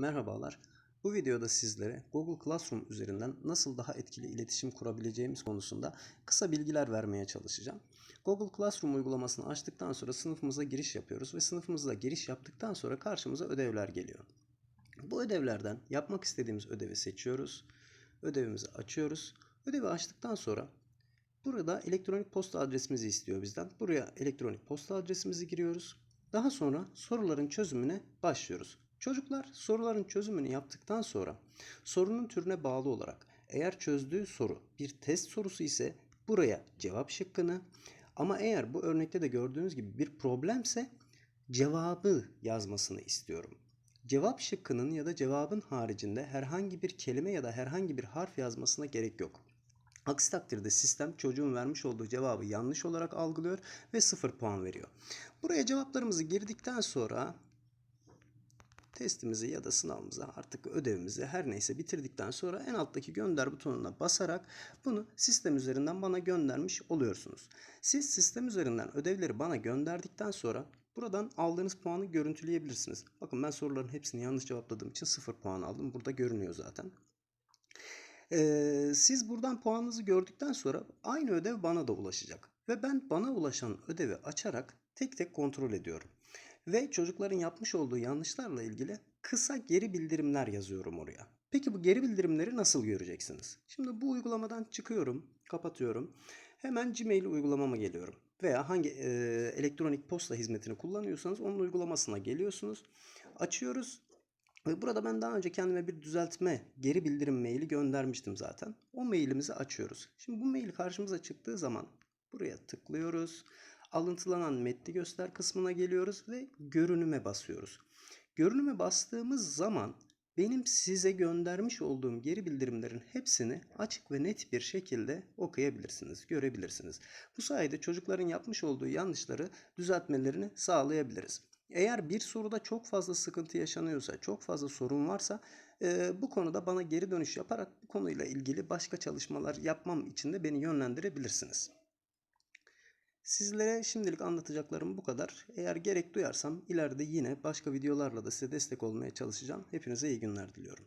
Merhabalar. Bu videoda sizlere Google Classroom üzerinden nasıl daha etkili iletişim kurabileceğimiz konusunda kısa bilgiler vermeye çalışacağım. Google Classroom uygulamasını açtıktan sonra sınıfımıza giriş yapıyoruz ve sınıfımıza giriş yaptıktan sonra karşımıza ödevler geliyor. Bu ödevlerden yapmak istediğimiz ödevi seçiyoruz. Ödevimizi açıyoruz. Ödevi açtıktan sonra burada elektronik posta adresimizi istiyor bizden. Buraya elektronik posta adresimizi giriyoruz. Daha sonra soruların çözümüne başlıyoruz. Çocuklar soruların çözümünü yaptıktan sonra sorunun türüne bağlı olarak eğer çözdüğü soru bir test sorusu ise buraya cevap şıkkını ama eğer bu örnekte de gördüğünüz gibi bir problemse cevabı yazmasını istiyorum. Cevap şıkkının ya da cevabın haricinde herhangi bir kelime ya da herhangi bir harf yazmasına gerek yok. Aksi takdirde sistem çocuğun vermiş olduğu cevabı yanlış olarak algılıyor ve 0 puan veriyor. Buraya cevaplarımızı girdikten sonra testimizi ya da sınavımızı artık ödevimizi her neyse bitirdikten sonra en alttaki gönder butonuna basarak bunu sistem üzerinden bana göndermiş oluyorsunuz. Siz sistem üzerinden ödevleri bana gönderdikten sonra buradan aldığınız puanı görüntüleyebilirsiniz. Bakın ben soruların hepsini yanlış cevapladığım için 0 puan aldım. Burada görünüyor zaten. Ee, siz buradan puanınızı gördükten sonra aynı ödev bana da ulaşacak. Ve ben bana ulaşan ödevi açarak tek tek kontrol ediyorum. Ve çocukların yapmış olduğu yanlışlarla ilgili kısa geri bildirimler yazıyorum oraya. Peki bu geri bildirimleri nasıl göreceksiniz? Şimdi bu uygulamadan çıkıyorum, kapatıyorum. Hemen Gmail uygulamama geliyorum. Veya hangi e, elektronik posta hizmetini kullanıyorsanız onun uygulamasına geliyorsunuz. Açıyoruz. Ve burada ben daha önce kendime bir düzeltme, geri bildirim maili göndermiştim zaten. O mailimizi açıyoruz. Şimdi bu mail karşımıza çıktığı zaman buraya tıklıyoruz. Alıntılanan metni göster kısmına geliyoruz ve görünüme basıyoruz. Görünüme bastığımız zaman benim size göndermiş olduğum geri bildirimlerin hepsini açık ve net bir şekilde okuyabilirsiniz, görebilirsiniz. Bu sayede çocukların yapmış olduğu yanlışları düzeltmelerini sağlayabiliriz. Eğer bir soruda çok fazla sıkıntı yaşanıyorsa, çok fazla sorun varsa e, bu konuda bana geri dönüş yaparak bu konuyla ilgili başka çalışmalar yapmam için de beni yönlendirebilirsiniz. Sizlere şimdilik anlatacaklarım bu kadar. Eğer gerek duyarsam ileride yine başka videolarla da size destek olmaya çalışacağım. Hepinize iyi günler diliyorum.